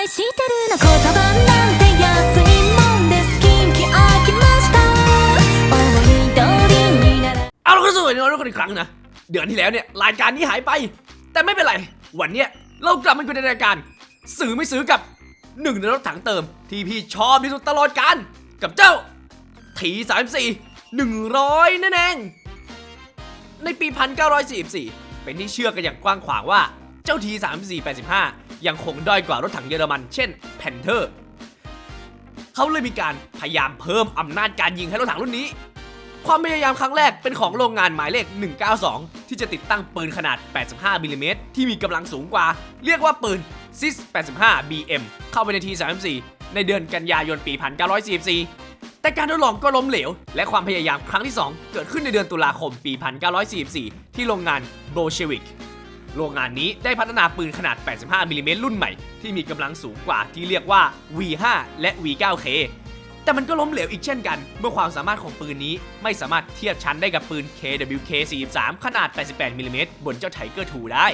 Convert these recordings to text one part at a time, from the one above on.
してるな言葉なんて安いもんです近畿飽きました思い通りになら เอาละก็สวัสดีน้องทุกคนอีกครั้งนะ เดือนที่แล้วเนี่ยรายการนี้หายไป แต่ไม่เป็นไร วันเนี้ยเรากลับมาอยู่ในรายการซื้อไม่ซื้อกับหนึ่งในรถถังเติม ที่พี่ชอบที่สุดตลอดการกับเจ้าทีสามสี่หนึ่งร้อยนั่นเอง ในปี 1944 เป็นที่เชื่อกันอย่างกว้างขวางว่าเจ้าที3485 ยังคงด้อยกว่ารถถังเยอรมันเช่นแพนเทอร์เขาเลยมีการพยายามเพิ่มอำนาจการยิงให้รถถังรุ่นนี้ ความพยายามครั้งแรกเป็นของโรงงานหมายเลข 192 ที่จะติดตั้งปืนขนาด 85มิลลิเมตรที่มีกำลังสูงกว่า เรียกว่าปืน SIS 85 BM เข้าไปในที 34 ในเดือนกันยายนปี 1944 แต่การทดลองก็ล้มเหลว และความพยายามครั้งที่ 2 เกิดขึ้นในเดือนตุลาคมปี 1944 ที่โรงงานโบเชวิก โรงงานนี้ได้พัฒนาปืนขนาด 85มิลลิเมตรรุ่นใหม่ ที่มีกำลังสูงกว่าที่เรียกว่า V5 และ V9K แต่มันก็ล้มเหลวอีกเช่นกัน เมื่อความสามารถของปืนนี้ไม่สามารถเทียบชั้นได้กับปืน KWK43 ขนาด 88มิลลิเมตรบนเจ้าไทเกอร์2ได้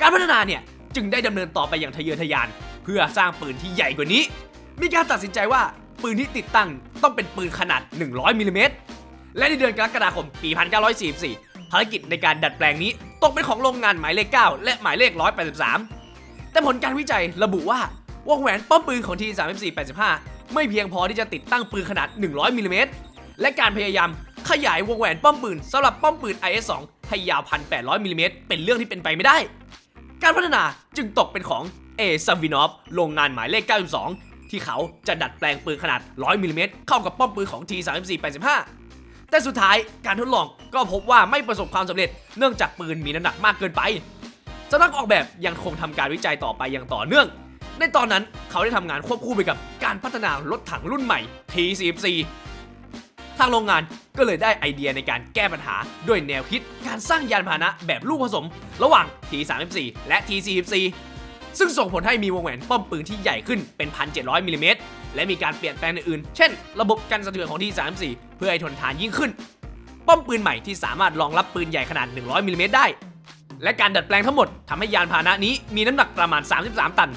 การพัฒนาเนี่ย จึงได้ดำเนินต่อไปอย่างทะเยอทะยาน เพื่อสร้างปืนที่ใหญ่กว่านี้ มีการตัดสินใจว่าปืนที่ติดตั้งต้องเป็นปืนขนาด 100มิลลิเมตรและในเดือนกรกฎาคมปี 1944 ภารกิจในการดัดแปลงนี้ ตกเป็นของโรงงานหมายเลข 9 และหมายเลข 183 แต่ผลการวิจัยระบุว่าวงแหวนป้อมปืนของที3485 ไม่เพียงพอที่จะติดตั้งปืนขนาด 100มิลลิเมตรและการพยายามขยายวงแหวนป้อมปืนสำหรับป้อมปืน IS-2 ให้ยาว 1,800มิลลิเมตรเป็นเรื่องที่เป็นไปไม่ได้ การพัฒนาจึงตกเป็นของเอซัมวินอฟโรงงานหมายเลข 92 ที่เขาจะดัดแปลงปืนขนาด 100มิลลิเมตรเข้ากับป้อมปืนของ T3485 แต่สุดท้ายการทดลองก็พบว่าไม่ประสบความสำเร็จ เนื่องจากปืนมีน้ำหนักมากเกินไปสำนักออกแบบยังคงทำการวิจัยต่อไปอย่างต่อเนื่อง ในตอนนั้นเขาได้ทำงานควบคู่ไปกับการพัฒนารถถังรุ่นใหม่ T44 ทางโรงงานก็เลยได้ไอเดียในการแก้ปัญหาด้วยแนวคิดการสร้างยานพาหนะแบบลูกผสม ระหว่าง T34 และ T44 ซึ่งส่งผลให้มีวงแหวนป้อมปืนที่ใหญ่ขึ้นเป็น 1,700มิลลิเมตร และมีการเปลี่ยนแปลงอื่นๆ เช่น ระบบกันสะเทือนของ T34 เพื่อให้ทนทานยิ่งขึ้น ป้อมปืนใหม่ที่สามารถรองรับปืนใหญ่ขนาด 100มิลลิเมตรได้ และการดัดแปลงทั้งหมดทำให้ยานพาหนะนี้มีน้ำหนักประมาณ 33 ตัน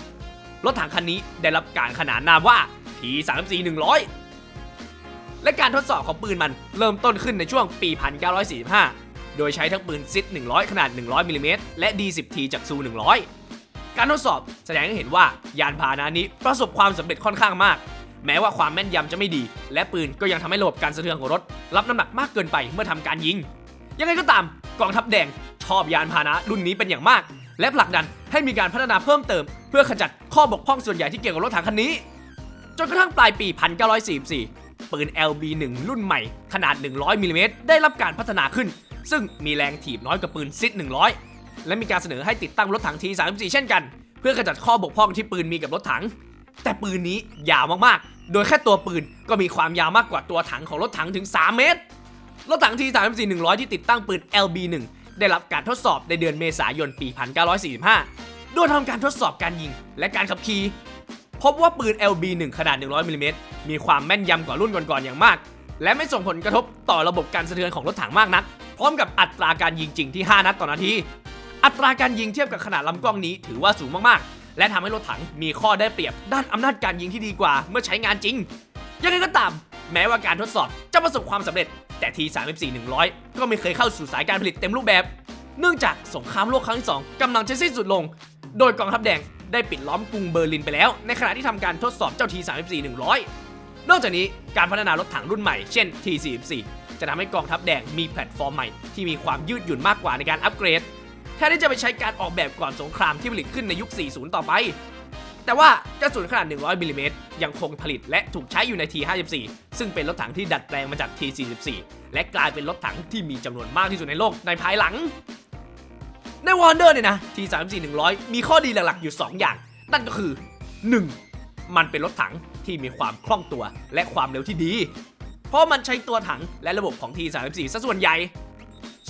รถถังคันนี้ได้รับการขนานนามว่า T34 100 และการทดสอบของปืนมันเริ่มต้นขึ้นในช่วงปี 1945 โดยใช้ทั้งปืนซิด100 ขนาด 100มิลลิเมตรและ D10T จากซู100 การทดสอบแสดงให้เห็นว่ายานพาหนะนี้ประสบความสำเร็จค่อนข้างมาก แม้ว่าความแม่นยำจะไม่ดี และปืนก็ยังทำให้ระบบการสะเทือนของรถ รับน้ำหนักมากเกินไปเมื่อทำการยิง ยังไงก็ตามกองทัพแดงชอบยานพาหนะรุ่นนี้เป็นอย่างมาก และผลักดันให้มีการพัฒนาเพิ่มเติม เพื่อขจัดข้อบกพร่องส่วนใหญ่ที่เกี่ยวกับรถถังคันนี้ จนกระทั่งปลายปี 1944 ปืน LB1 รุ่นใหม่ ขนาด 100มิลลิเมตรได้รับการพัฒนาขึ้น ซึ่งมีแรงถีบน้อยกว่าปืนซิด100 และมีการเสนอให้ติดตั้งรถถัง T34 เช่นกัน เพื่อขจัดข้อบกพร่องที่ปืนมีกับรถถัง แต่ปืนนี้ยาวมากๆ โดยแค่ตัวปืนก็มีความยาวมากกว่าตัวถังของรถถังถึง 3 เมตร รถถัง T34 100 ที่ติดตั้งปืน LB1 ได้รับการทดสอบในเดือนเมษายนปี 1945 โดยทำการทดสอบการยิงและการขับขี่พบว่าปืน LB1 ขนาด 100มิลลิเมตรมีความแม่นยำกว่ารุ่นก่อนๆอย่างมาก และไม่ส่งผลกระทบต่อระบบการสะเทือนของรถถังมากนัก พร้อมกับอัตราการยิงจริงที่ 5 นัดต่อนาที อัตราการยิงเทียบกับขนาดลำกล้องนี้ถือว่าสูงมากๆ และทำให้รถถังมีข้อได้เปรียบด้านอำนาจการยิงที่ดีกว่าเมื่อใช้งานจริง ยังไงก็ตาม แม้ว่าการทดสอบจะประสบความสำเร็จ แต่ T34 100 ก็ไม่เคยเข้าสู่สายการผลิตเต็มรูปแบบ เนื่องจากสงครามโลกครั้งที่สองกำลังจะสิ้นสุดลง โดยกองทัพแดงได้ปิดล้อมกรุงเบอร์ลินไปแล้ว ในขณะที่ทำการทดสอบเจ้า T34 100 นอกจากนี้การพัฒนารถถังรุ่นใหม่เช่น T44 จะทำให้กองทัพแดงมีแพลตฟอร์มใหม่ที่มีความยืดหยุ่นมากกว่าในการอัปเกรด แทนที่จะไปใช้การออกแบบก่อนสงครามที่ผลิตขึ้นในยุค 40 ต่อไป แต่ว่ากระสุนขนาด 100มิลลิเมตรยังคงผลิตและถูกใช้อยู่ใน T54 ซึ่งเป็นรถถังที่ดัดแปลงมาจาก T44 และกลายเป็นรถถังที่มีจำนวนมากที่สุดในโลกในภายหลัง ในวอร์เดอร์เนี่ยนะ T34 100 มีข้อดีหลักๆอยู่ 2 อย่าง นั่นก็คือ 1. มันเป็นรถถังที่มีความคล่องตัวและความเร็วที่ดี เพราะมันใช้ตัวถังและระบบของ T34 ซะส่วนใหญ่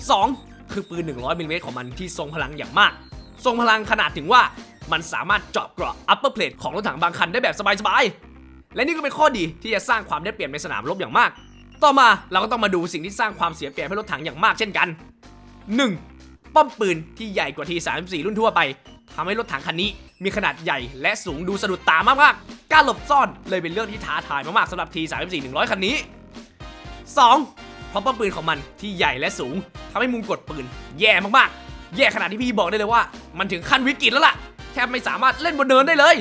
2. คือปืน 100มิลลิเมตรของมันที่ทรงพลังอย่างมาก ทรงพลังขนาดถึงว่ามันสามารถเจาะเกราะ upper plate ของรถถังบางคันได้แบบสบายๆ และนี่ก็เป็นข้อดีที่จะสร้างความได้เปรียบในสนามรบอย่างมาก ต่อมาเราก็ต้องมาดูสิ่งที่สร้างความเสียเปรียบให้รถถังอย่างมากเช่นกัน 1. ป้อมปืนที่ใหญ่กว่า T34 รุ่นทั่วไปทำให้รถถังคันนี้มีขนาดใหญ่และสูงดูสะดุดตามากๆ การหลบซ่อนเลยเป็นเรื่องที่ท้าทายมากๆสำหรับ T34 100 คันนี้ 2. เพราะป้อมปืนของมันที่ใหญ่และสูงทำให้มุมกดปืน แย่มากๆ แย่ขนาดที่พี่บอกได้เลยว่า มันถึงขั้นวิกฤตแล้วล่ะ แทบไม่สามารถเล่นบนเนินได้เลย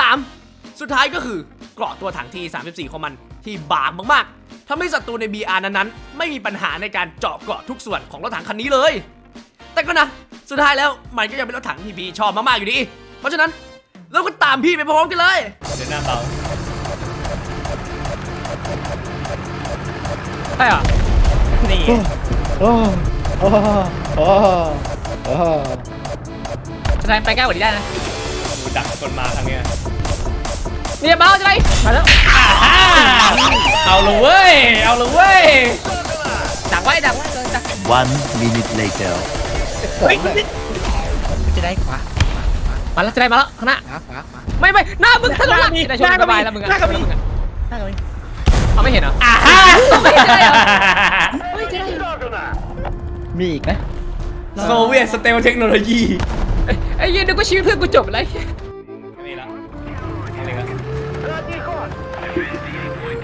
3. สุดท้ายก็คือเกราะตัวถัง T34 ของมันที่บางมากๆทำให้ศัตรูใน BR นั้นๆ ไม่มีปัญหาในการเจาะเกราะทุกส่วนของรถถังคันนี้เลย แต่ก็นะ สุดท้ายแล้วมันก็ยังเป็นรถถังที่พี่ชอบมากๆอยู่ดี เพราะฉะนั้นเราก็ตามพี่ไปพร้อมกันเลยเดินหน้าเบา ใช่เหรอ นี่โอ้โอ้โอ้โอ้จะได้ไปใกล้กว่านี้ได้นะกูดักคนมาทางเนี้ยเนี่ยเบาจะได้มาแล้วเอาเลยเว้ย เอาเลยเว้ย ดักไว้ดักไว้เลยดัก One minute later. จะได้ขวามาแล้วจะได้มาแล้วข้างหน้าไม่ไม่หน้ามึงถนนหลักจะได้ชนสบายแล้วมึงอะหน้ากับมึงอะ เอาไม่เห็นเหรออ่าฮะไม่ได้เหรอเฮ้ยจะได้มีอีกนะโซเวียตสเตลเทคโนโลยีเอ้ยไอ้เหี้ยันนึกว่าชีวิตเพื่อนกูจบเลยไม่มีแล้วไม่มีแล้ว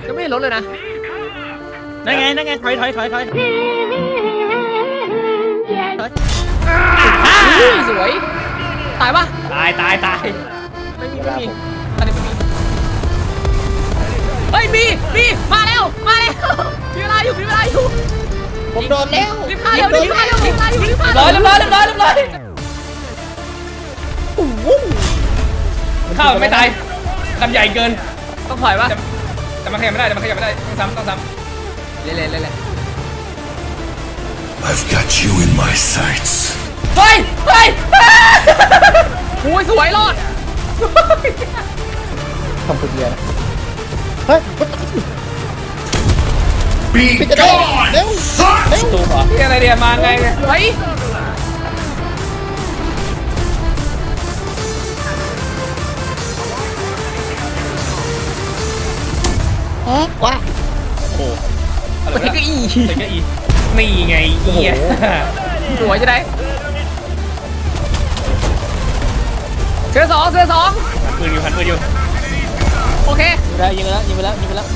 ก็ไม่เห็นรถเลยนะนั่นไงนั่นไงถอยถอยถอยถอยอุ้ยสวย ตายปะตายตายตายไม่มีไม่มีตอนนี้ไม่มี เฮ้ยมีมีมาแล้วมาแล้วมีเวลาอยู่มีเวลาอยู่ผมโดนแล้วรีบฆ่าเร็วรีบฆ่าเร็วรีบฆ่าอยู่รีบฆ่าร้อยเรียบร้อยเรียบร้อยเรียบร้อยเข้าไม่ตายลำใหญ่เกิน ต้องถอยปะแต่แต่มันขยับไม่ได้แต่มันขยับไม่ได้ต้องซ้ำต้องซ้เล่นเล่นเล่นเล่น I've got you in my sights. ำเฮ้ยเฮ้ยโอ้ยสวยรอด ทำคนเดียวนะเฮ้ย Be ปิดจะได้ gone! เร็วเร็วตูมเหรอนี่อะไรเดียมาไงเนี่ยสวยว้าอะไรมันเทควะก็อีเทคโนโลยีนี่ไงเอียสวยจะได้เสือสองเสือสองปืนอยู่พันปืนอยู่โอเคยิง ไปแล้วยิงไปแล้วยิงไปแล้วยิงไปแล้ว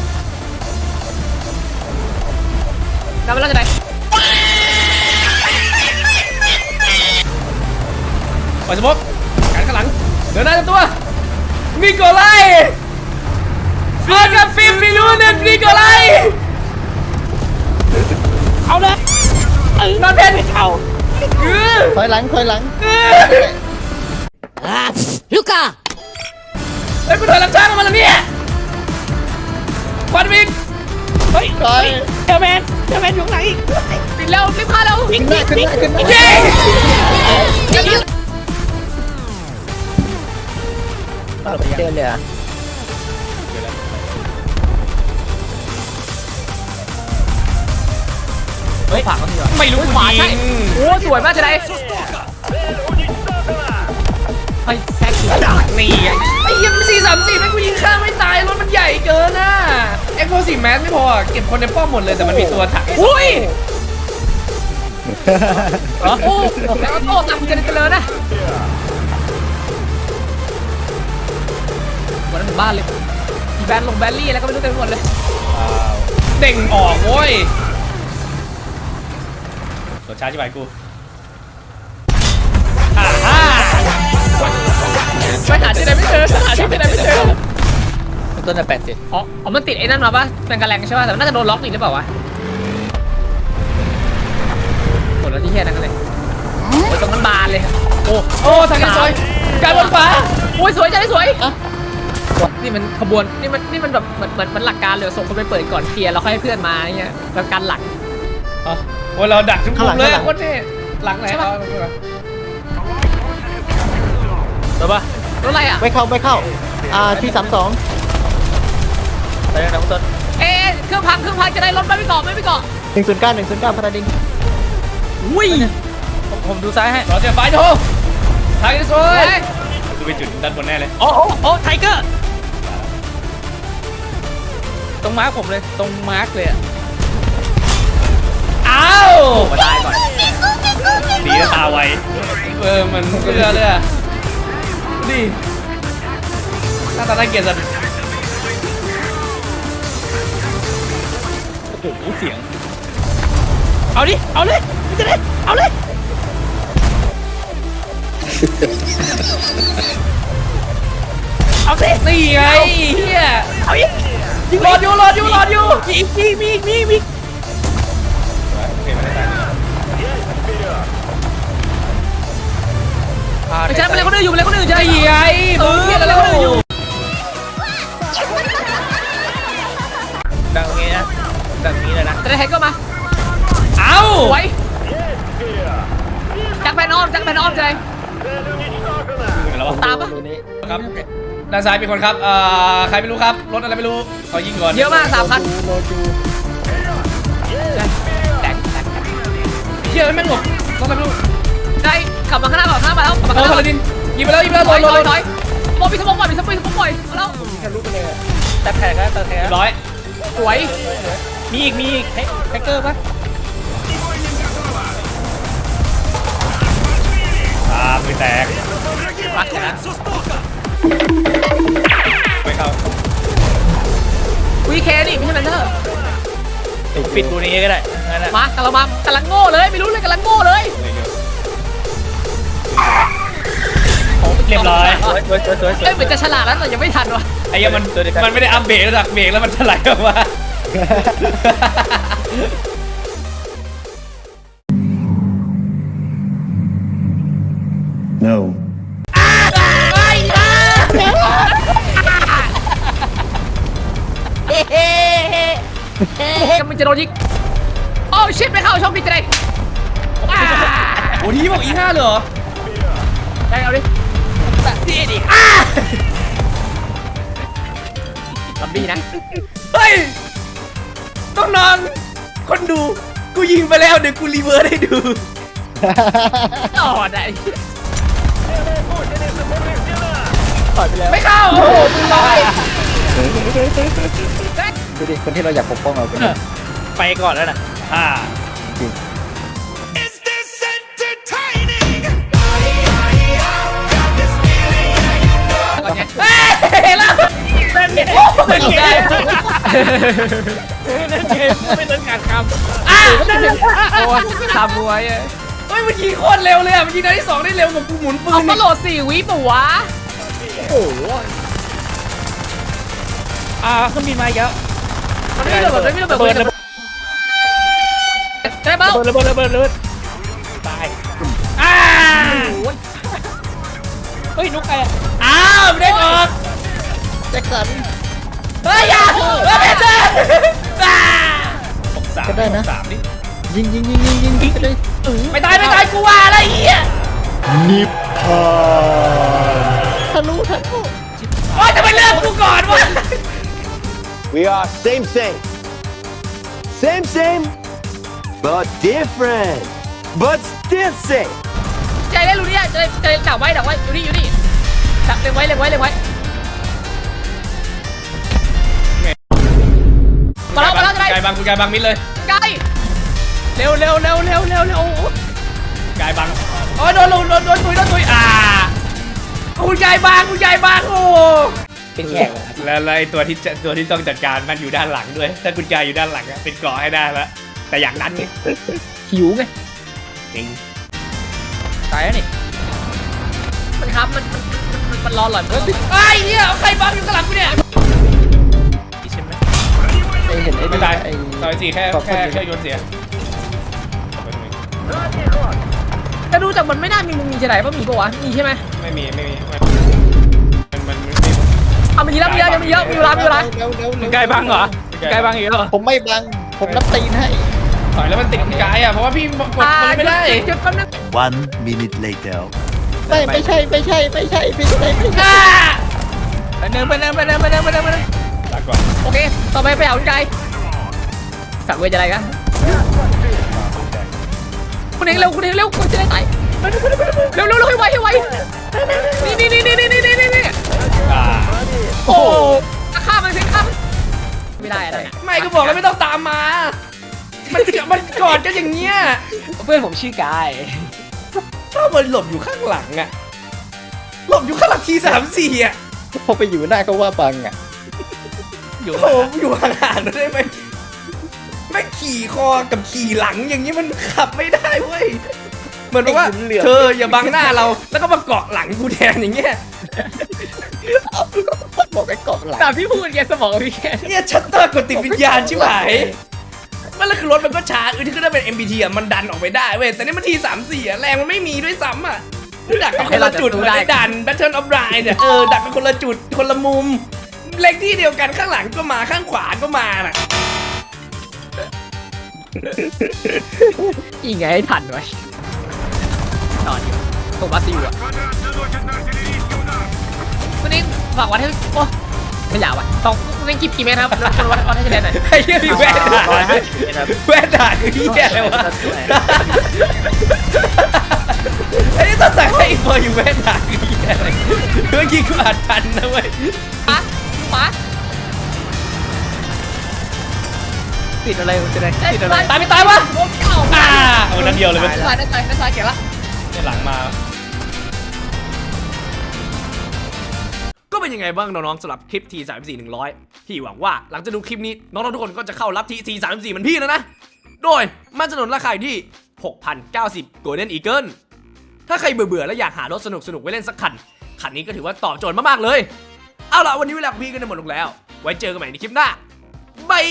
นำไปแล้วจะได้ปล่อยสมบการข้างหลัง เดินหน้าเต็มตัว นิโคไลเฟิร์กับฟิล์มมิลูเนนนิโคไลเอาเลยนอนเพนเอาเออถอยหลังถอยหลังเออルカเฮ้ยกูถอยหลังช้างมาแล้วเนี่ย ควันวิกเฮ้ยถอยเจอแมนเจอแมนอยู่ไหนปิดเร็วรีบฆ่าเร็วขึ้นหน้าขึ้นหน้าขึ้นหน้าเย้เจอเลยอะเฮ้ยผักเขาทีเหรอไม่รู้ขวาใช่ยิงโอ้สวยมากจะได้เฮ้ย แซกอยู่นี่ไงไอ้เหี้ยังสี่สามสี่ไม่กูยิงข้างไม่ตายรถมันใหญ่เกินน่ะเอ็กโคสี่แมสไม่พอเก็บคนในป้อมหมดเลยแต่มันมีตัวถังอุ้ยโอ้โหแล้วก็โต้ตักเจริญเจริญนะวันนั้นถึงบ้านเลยมีแบนลงแบนลี่แล้วก็ไม่รู้เต็มไปหมดเลยเด้งออกโว้ยตัวช้าจิ๋วกูอ่า ไปหาที่ไหนไม่เจอหาที่ไหนไม่เจอต้นแต่แปดเจ็ดอ๋ออ๋อมันติดไอ้นั่นมาปะเป็นกระแรงใช่ป่ะแต่มันน่าจะโดนล็อกอีกหรือเปล่าวะหมดแล้วที่เฮียนั่นกันเลยโอ้ยตรงนั้นบานเลย โอ้โอ้ทางนี้ซอยการบนฟ้าโอ้ยสวยจังเลยสวยนี่มันขบวนนี่มันนี่มันแบบเหมือนเหมือนเหมือนหลักการเลยส่งคนไปเปิดก่อนเคลียร์แล้วค่อยให้เพื่อนมาเนี่ยแบบการหลักอ๋อโอ้ยเราดักทุกมุมเลยโคตรเท่หลังไหนใช่เอาปะเอาเอาเดี๋ยวปะ รถอะไรอะ ไม่เข้าไม่เข้าอ่าที่สามสองไปยังไงคุณต้นเอ๊ะเครื่องพังเครื่องพังจะได้รถไม่ไปเกาะไม่ไปเกาะหนึ่งศูนย์เก้าหนึ่งศูนย์เก้าพาราดินอุ้ยผมดูซ้ายให้เราเจอไฟโททางนี้ซอเฮ้ยยคือไปจุดด้านบนแน่เลย โอ้โอ้โอ้ไทเกอร์ ตรงมาร์คผมเลย ตรงมาร์คเลยอะอ้าวมาตายก่อน ดีนะตาไว เออ มันเรือเลยอะ ดิหน้าตาน่าเกลียดสัตว์โอ้โหเสียง เอาดิ เอาเลยมันจะได้ เอาเลย เอาสินี่ไงเฮียเอาอีกรอดอยู่รอดอยู่รอดอยู่มีอีกมีมีมีมีอ่าไม่ใช่ไปเลยคนอื่นอยู่ไปเลยคนอื่นใช่ไอ้ไงมึงเฮียอะไรกันอยู่ดังงี้นะดังนี้เลยนะจะได้แฮกก็มาเอ้าไว้จักแผ่นอ้อมจักแผ่นอ้อมใจแล้ววะตามปะครับด้านซ้ายมีคนครับเอ่อใครไม่รู้ครับ รถอะไรไม่รู้เขายิงก่อน เยอะมากสามพันเฮียแม่งหลบรถอะไรไม่รู้ ได้ขับมาข้างหน้าก่อนข้างหน้ามาแล้วขับมาโอ้ข้างหพาน้าราดินยิงไปแล้วยิงไปแล้วถโดอยนถโดอยนถอยบอกมีสมองปล่อยมีสมองสมองปล่อยมาแล้วแต่แผลก็แต่แผลเรียบร้อยสวยมีอีกมีอีกแฮกเกอร์ปะอ่ามือแตกรักนะไม่เข้าวีเคนี่ไม่ใช่แมนเทอร์ปิดตัวนี้ก็ได้งั้นนะมากำลังมากำลังโง่เลยไม่รู้เลยกำลังโง่ สวยสวยสวยสวยสวยเอ้ยเหมือนจะฉลาดแล้วแต่ยังไม่ทันวะไอ้เหี้ยังมันมันไม่ได้อัพเบรกระดับเบรกแล้วมันถลายออกมา No. กำลังจะโดนยิงโอ้ชิปไม่เข้าช่องผิดเลยว้าโอ้ทีบอกอีห้าเลยเหรอได้เอาดิ แบบนี่ดิซอมบี้นะ เฮ้ย ต้องนอน คนดู กูยิงไปแล้ว เดี๋ยวกูรีเวิร์สให้ดูต่อได้ต่อยไปแล้วไม่เข้า โอ้โหมึงร้อยดูดิคนที่เราอยากปกป้องเราเป็นไปก่อนแล้วนะอ่า Is นั่นเกมไม่ต้องการคอะโอ้ยทำบวยอะเฮ้ยมันยิงโคตรเร็วเลยอะมันยิงนัดที่สองได้เร็วกว่ากูหมุนปืนเอานมาอีกโหลดสี่วิปะวะำอ่าเครื่องบินมาอีกแล้วมันไม่ระเบิดไม่ระเบิดระเบิดระเบิดได้เปล่าระเบิดระเบิดระเบิดตายอ่าเฮ้ยนุกใครอ่อ้าวไม่ได้ออกแจ็คสัน เฮ้ยอย่าเฮ้ยไม่ได้อ่าหกสามก็ได้นะ หกสามนี่ยิงยิงยิงยิงยิงยิงเลยไม่ตายไม่ตายกูว่าอะไรเหี้ยนิพพานทะลุทะลุโอ๊ยทำไมเลือกกูก่อนวะ We are same, same. Same, same, but different. But still same. ใจได้รู้เนี่ยใจใจดักไว้ดักไว้อยู่นี่อยู่นี่ดักเล็งไว้เล็งไว้เล็งไว้ กายบังคุณกายบังมิดเลยใกล้เร็วเร็วเร็วเร็วเร็วเร็วกายบังโอ้ยโดนโดนโดนโดนตุยโดนตุยอ่าคุณกายบังคุณกายบังโอ้เป็นแขกแล้วแล้วไอ้ตัวที่จะตัวที่ต้องจัดการมันอยู่ด้านหลังด้วย ถ้าคุณกายอยู่ด้านหลังอะเป็นเกราะให้ได้ละแต่อย่างนั้นนี่หิวไงจริงตายแล้วนี่มันครับมันมันมันมันรอหล่อยมันไอ้เนี่ยเอาใครบังอยู่ข้างหลังกูเนี่ยใช่ไหม เห็นไอ้ไม่ตายซอยสี่แค่แค่แค่โยนเสียแต่ดูจากมันไม่น่ามีมุมมีจะไหนว่ามีปะวะมีใช่ไหมไม่มีไม่มีไม่มันมันไม่มีเอามีแล้วมีเยอะยังมีเยอะมีเวลามีเวลาเร็วเร็วมึงไกลบังเหรอมึงไกลบังอีกแล้วเหรอผมไม่บังผมนับตีนให้ถอยแล้วมันติดคุณกายอะเพราะว่าพี่กดอ่ามันไม่ได้หยุดแป๊บนึง One minute later. ไม่ไม่ใช่ไม่ใช่ไม่ใช่ไม่ใช่ไม่ใช่อ่าไปเนินไปเนินไปเนินไปเนินไปเนินไปเนินลา ก่อนโอเค ต่อไปไปเอาคุณไกสั่งเวรจะอะไรกันคุณเองเร็วคุณเองเร็วคุณจะได้ไต่เร็วเร็วเร็วให้ไวให้ไวนี่นี่นี่นี่นี่นี่นี่นี่อ่โอ้ข้ามมันสิข้ามไม่ได้อะไรไม่ก็บอกแล้วไม่ต้องตามมา มันเสียมันกอดกันอย่างเงี้ยเพื่อนผมชื่อกายชอบมันหลบอยู่ข้างหลังอะหลบอยู่ข้างหลังทีสามสี่อะพอไปอยู่หน้าก็ว่าบังอะ อยู่โอ้โหอยู่ห่างๆได้ไหมไม่ขี่คอกับขี่หลังอย่างนี้มันขับไม่ได้เว้ยเหมือนกับว่าเหลืองเธออย่าบังหน้าเรา แล้วก็มาเกาะหลังกูแทนอย่างเงี้ยบอกไอ้เกาะหลังแต่พี่พูดแกสมองกับพี่แกเนี่ยชัตเตอร์กดติดวิญญาณชิบหายมันแล้วคือรถมันก็ช้าเออที่ก็ได้เป็น MBT อะมันดันออกไปได้เว้ยแต่นี่มันทีสามสี่อะแรงมันไม่มีด้วยซ้ำอะดักกันคนละจุดเหมือนไอ้ดัน Battle of Ride เนี่ยเออดักกันคนละจุดคนละมุม เล็กที่เดียวกันข้างหลังก็มาข้างขวาก็มาน่ะยิงไงให้ทันไว้นอนอยู่ผมว่าซิวอะวันนี้ฝากวัดให้โอ้ไม่อยากว่ะต้องเล่นกิบกี่เมตรครับแล้วคนวัดวัดให้คะแนนหน่อยไอ้เหี้ยมีแว่นด่าร้อยห้าสิบครับแว่นด่าคือเหี้ยอะไรวะไอ้นี่ต้องสั่งให้อีกพออยู่แว่นด่าคือเหี้ยอะไรเมื่อกี้กูอ่านทันนะเว้ย ปั๊ดปั๊ดติดอะไรจะได้ติดอะไรตายไม่ตายวะโอ้เก่าอ่าเอานัดเดียวเลยเว้ยได้สายได้สายได้สายเก่งละเนี่ยหลังมาก็เป็นยังไงบ้างน้องๆสำหรับคลิป T 3 4 100พี่หวังว่าหลังจากดูคลิปนี้น้องๆทุกคนก็จะเข้ารับ T 4 3 4เหมือนพี่แล้วนะ โดยมันจะหนุนราคาอยู่ที่ 6,090 Golden Eagle ถ้าใครเบื่อๆ แล้วอยากหารถสนุกๆ ไว้เล่นสักคัน คันนี้ก็ถือว่าตอบโจทย์มากๆ เลย เอาล่ะวันนี้เวลาของพี่ก็ได้หมดลงแล้ว ไว้เจอกันใหม่ในคลิปหน้าบาย